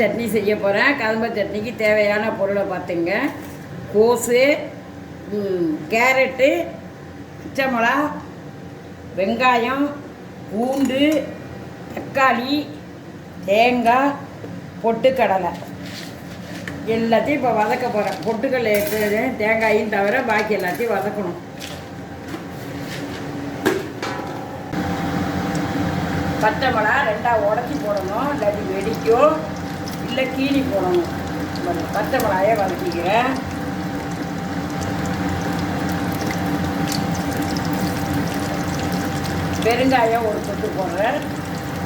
சட்னி செய்ய போகிறேன் கதம்ப சட்னிக்கு தேவையான பொருளை பார்த்துங்க. கோஸு கேரட்டு பச்சை வெங்காயம் பூண்டு தக்காளி தேங்காய் பொட்டுக்கடலை. எல்லாத்தையும் இப்போ வதக்க போகிறேன் பொட்டுக்கடலை எடுத்து தேங்காயும் தவிர பாக்கி எல்லாத்தையும் வதக்கணும். பச்சை மிளகா ரெண்டாக உடச்சி போடணும். இல்லாட்டி வெடிக்கும். இல்லை கீழி போடணும். பச்சை மிளகாயை வதக்கிக்கிறேன். பெருங்காயம் ஒரு கொத்து போடுறேன்.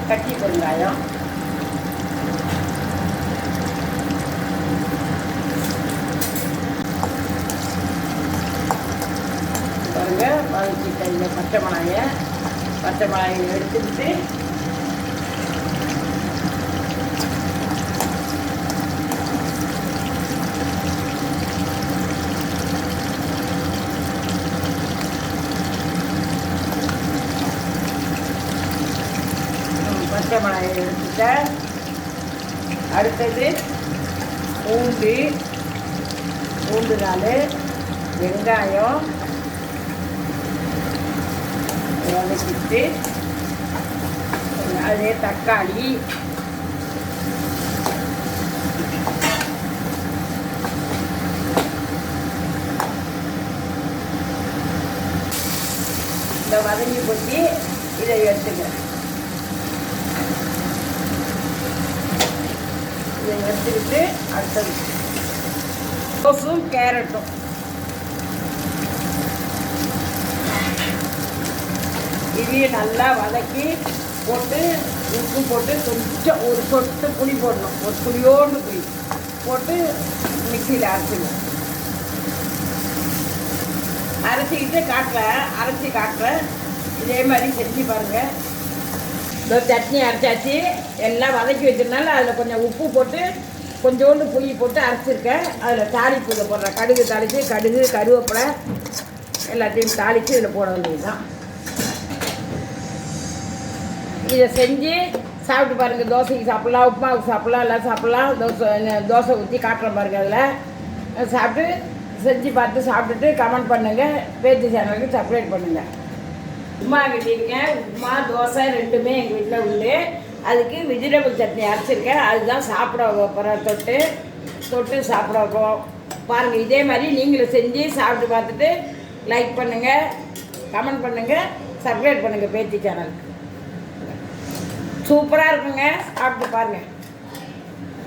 கட்டி பெருங்காயம். பாருங்க வதக்கிட்டேன் இந்த பச்சை மிளகாயை பச்சை மிளகாயை எடுத்துக்கிட்டு பச்சை மிளகாயை எடுத்துட்டேன் அடுத்தது பூண்டு பூண்டு நாலு வெங்காயம் வதக்கிட்டு அதே தக்காளி. இந்த வதங்கி கொட்டி இதை எடுத்துக்கிறேன். எடுத்துக்கிட்டு அடுத்தது கோஸும் கேரட்டும். இதையும் நல்லா வதக்கி போட்டு உப்பு போட்டு கொஞ்சம் ஒரு சொட்டு புளி போடணும். ஒரு புளியோண்டு புளி. போட்டு மிக்சியில் அரைச்சிடணும். அரைச்சிக்கிட்டு காட்டுறேன். அரைச்சி காட்டுறேன். இதே மாதிரி செஞ்சு பாருங்கள் சட்னி அரைச்சாச்சு எல்லாம் வதக்கி வச்சதுனால அதில் கொஞ்சம் உப்பு போட்டு கொஞ்சோண்டு புளி போட்டு அரைச்சிருக்கேன். அதில் தாளிப்பு இதில் போடுறேன். கடுகு தாளித்து கடுகு கருவேப்பிலை எல்லாத்தையும் தாளித்து இதில் போட வேண்டியது தான் இதை செஞ்சு சாப்பிட்டு பாருங்கள் தோசைக்கு சாப்பிட்லாம் உப்புமாவுக்கு சாப்பிட்லாம் எல்லாம் சாப்பிட்லாம். தோசை தோசை ஊற்றி காட்டுறேன் பாருங்க அதில். சாப்பிட்டு செஞ்சு பார்த்து சாப்பிட்டுட்டு கமெண்ட் பண்ணுங்கள் பேச்சு சேனலுக்கு சப்ஸ்கிரைப் பண்ணுங்கள் உப்புமா கட்டியிருக்கேன் உப்புமா தோசை ரெண்டுமே எங்கள் வீட்டில் உண்டு. அதுக்கு வெஜிடபிள் சட்னி அரைச்சிருக்கேன். அதுதான் சாப்பிட போகிறேன் தொட்டு தொட்டு சாப்பிட வைப்போம் பாருங்கள் இதே மாதிரி நீங்களும் செஞ்சு சாப்பிட்டு பார்த்துட்டு லைக் பண்ணுங்கள் கமெண்ட் பண்ணுங்கள் சப்ஸ்கிரைப் பண்ணுங்கள் பேத்தி சேனலுக்கு சூப்பராக இருக்குங்க. சாப்பிட்டு பாருங்கள்